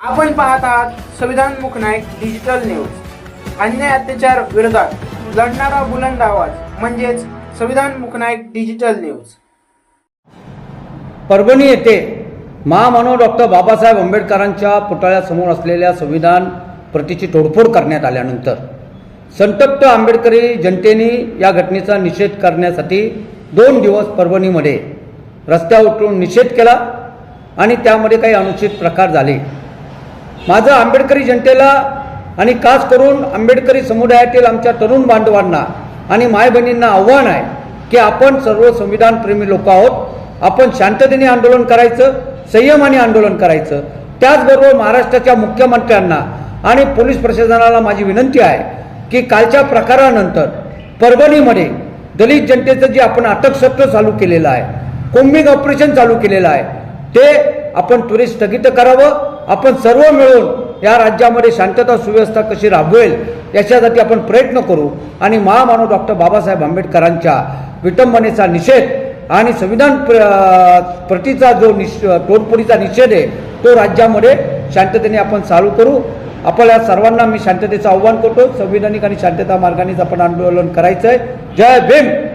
आपण पाहत आहात संविधान मुखनायक डिजिटल न्यूज अन्याय अत्याचार विरोधात लढणारा बुलंद आवाज म्हणजेच संविधान मुखनायक डिजिटल न्यूज परभणी येथे महामानव डॉक्टर बाबासाहेब आंबेडकरांच्या पुतळ्यासमोर असलेल्या संविधान प्रतीची तोडफोड करण्यात आल्यानंतर संतप्त आंबेडकरी जनतेने या घटनेचा निषेध करण्यासाठी दोन दिवस परभणीमध्ये रस्त्यावर उतरून निषेध केला आणि त्यामध्ये काही अनुचित प्रकार झाले. माझं आंबेडकरी जनतेला आणि खास करून आंबेडकरी समुदायातील आमच्या तरुण बांधवांना आणि माय बहिणींना आव्हान आहे की आपण सर्व संविधानप्रेमी लोक आहोत. आपण शांततेने आंदोलन करायचं संयमाने आंदोलन करायचं. त्याचबरोबर महाराष्ट्राच्या मुख्यमंत्र्यांना आणि पोलीस प्रशासनाला माझी विनंती आहे की कालच्या प्रकारानंतर परभणीमध्ये दलित जनतेचं जे आपण अटकसत्र चालू केलेलं आहे कोम्बिंग ऑपरेशन चालू केलेलं आहे ते आपण त्वरित स्थगित करावं. आपण सर्व मिळून या राज्यामध्ये शांतता सुव्यवस्था कशी राबवेल याच्यासाठी आपण प्रयत्न करू. आणि महामानव डॉक्टर बाबासाहेब आंबेडकरांच्या विटंबनेचा निषेध आणि संविधान प्र- प्रतीचा जो निष तोडफोडीचा निषेध आहे तो राज्यामध्ये शांततेने आपण चालू करू. आपल्या सर्वांना मी शांततेचं आव्हान करतो. संविधानिक आणि शांतता मार्गानेच आपण आंदोलन करायचं आहे जय भीम!